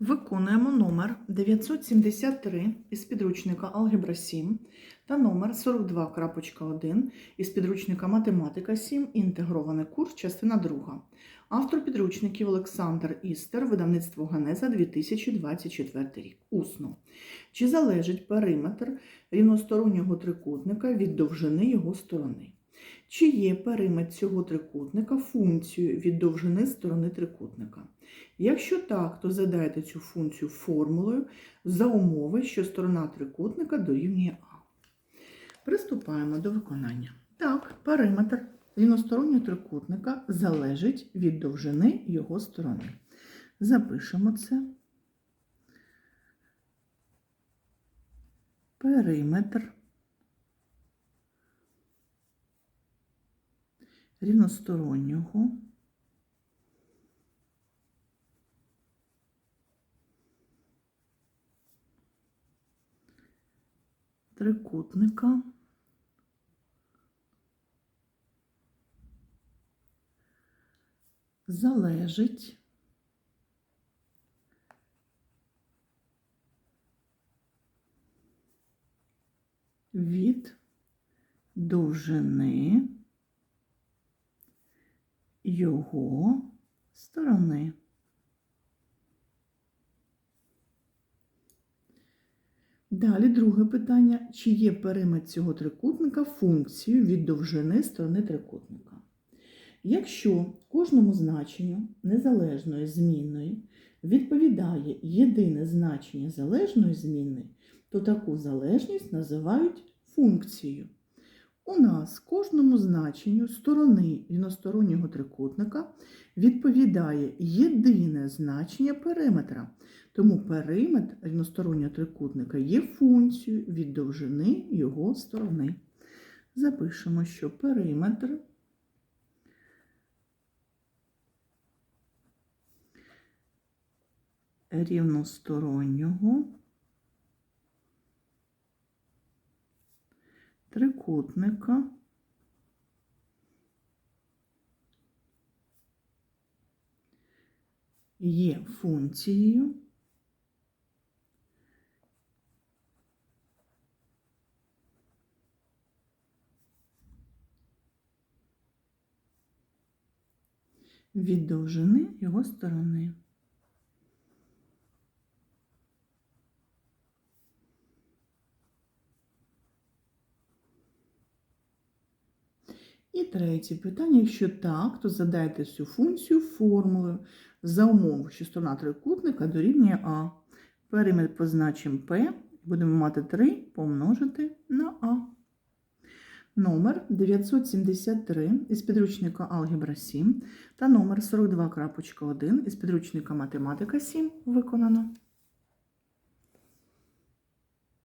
Виконуємо номер 973 із підручника Алгебра 7 та номер 42.1 із підручника Математика 7. Інтегрований курс, частина 2. Автор підручників Олександр Істер, видавництво Ганеза 2024 рік. Усно. Чи залежить периметр рівностороннього трикутника від довжини його сторони? Чи є периметр цього трикутника функцією від довжини сторони трикутника? Якщо так, то задайте цю функцію формулою за умови, що сторона трикутника дорівнює А. Приступаємо до виконання. Так, периметр рівностороннього трикутника залежить від довжини його сторони. Запишемо це. Периметр рівностороннього. Трикутника. Залежить. Від довжини його сторони. Далі друге питання. Чи є периметр цього трикутника функцією від довжини сторони трикутника? Якщо кожному значенню незалежної змінної відповідає єдине значення залежної змінної, то таку залежність називають функцією. У нас кожному значенню сторони рівностороннього трикутника відповідає єдине значення периметра. Тому периметр рівностороннього трикутника є функцією від довжини його сторони. Запишемо, що периметр рівностороннього трикутника є функцією від довжини його сторони. І третє питання. Якщо так, то задайте цю функцію формулою за умови, що сторона трикутника дорівнює А. Периметр позначимо P, будемо мати 3 помножити на А. Номер 973 із підручника Алгебра 7 та номер 42.1 із підручника Математика 7 виконано.